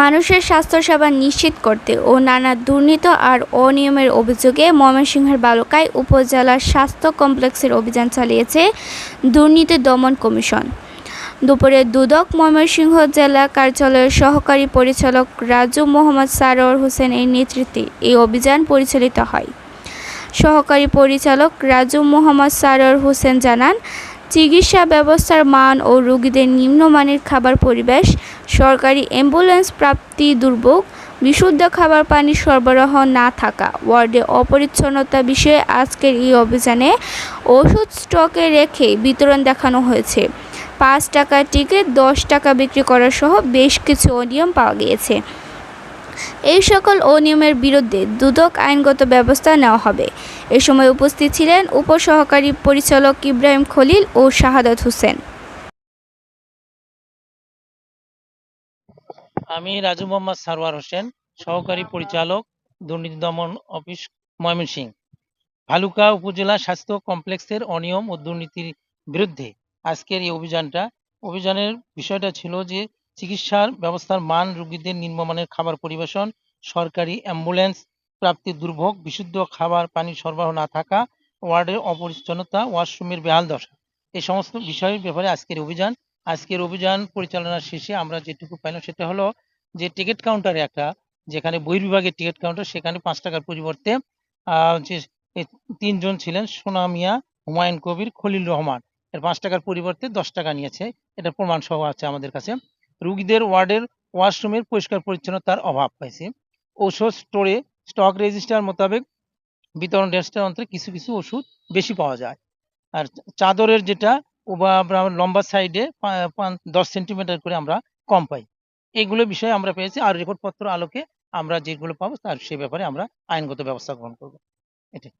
মানুষের স্বাস্থ্যসেবা নিশ্চিত করতে ও নানা দুর্নীতি আর অনিয়মের অভিযোগে ময়মনসিংহের বালুকায় উপজেলার স্বাস্থ্য কমপ্লেক্সের অভিযান চালিয়েছে দুর্নীতি দমন কমিশন। দুপুরে দুদক ময়মনসিংহ জেলা কার্যালয়ের সহকারী পরিচালক রাজু মোহাম্মদ সারোয়ার হোসেনের নেতৃত্বে এই অভিযান পরিচালিত হয়। সহকারী পরিচালক রাজু মোহাম্মদ সারোয়ার হোসেন জানান চিকিৎসা ব্যবস্থার মান ও রোগীদের নিম্নমানের খাবার পরিবেশ, সরকারি অ্যাম্বুলেন্স প্রাপ্তি দুর্ভোগ, বিশুদ্ধ খাবার পানি সরবরাহ না থাকা, ওয়ার্ডে অপরিচ্ছন্নতা বিষয়ে আজকের এই অভিযানে ওষুধ স্টকে রেখে বিতরণ দেখানো হয়েছে। পাঁচ টাকা টিকিট, দশ টাকা বিক্রি করা সহ বেশ কিছু অনিয়ম পাওয়া গিয়েছে। এই সকল অনিয়মের বিরুদ্ধে দুদক আইনগত ব্যবস্থা নেওয়া হবে। এ সময় উপস্থিত ছিলেন উপসহকারী পরিচালক ইব্রাহিম খলিল ও শাহাদাত হোসেন। আমি রাজু মোহাম্মদ সারওয়ার হোসেন, সহকারী পরিচালক, দুর্নীতি দমন অফিস, ময়মনসিংহ। ভালুকা উপজেলা স্বাস্থ্য কমপ্লেক্সের অনিয়ম ও দুর্নীতির বিরুদ্ধে আজকের এই অভিযানটা। অভিযানের বিষয়টা ছিল যে চিকিৎসার ব্যবস্থার মান রোগীদের নিম্নমানের খাবার পরিবেশন, সরকারি অ্যাম্বুলেন্স প্রাপ্তি দুর্ভোগ, বিশুদ্ধ খাবার পানি সরবরাহ না থাকা, ওয়ার্ডের অপরিচ্ছন্নতা, ওয়াশরুমের বেহাল দশা। এই সমস্ত বিষয়ের ব্যাপারে আজকের অভিযান আজকের অভিযান পরিচালনার শেষে আমরা যেটুকু পাইলাম সেটা হলো যে টিকিট কাউন্টারে একটা, যেখানে বহির্বিভাগের টিকিট কাউন্টার, সেখানে পাঁচ টাকার পরিবর্তে যে তিনজন ছিলেন সোনা মিয়া, হুমায়ুন কবির খলিল রহমান। এর পাঁচ টাকার পরিবর্তে দশ টাকা নিয়েছে। এটা প্রমাণ সহ আছে আমাদের কাছে। রুগীদের ওয়ার্ডের ওয়াশরুমের পরিষ্কার পরিচ্ছন্নতার অভাব পাইছে ঔষধ স্টোরে স্টক রেজিস্টার মোতাবেক বিতরণ রেজিস্টার অন্তরে কিছু কিছু ওষুধ বেশি পাওয়া যায়। আর চাদরের যেটা লম্বা সাইডে দশ সেন্টিমিটার করে আমরা কম পাই। এগুলো বিষয়ে আমরা পেয়েছি আর রেকর্ডপত্র আলোকে আমরা যেগুলো পাবো তার সে ব্যাপারে আমরা আইনগত ব্যবস্থা গ্রহণ করব। এটাই।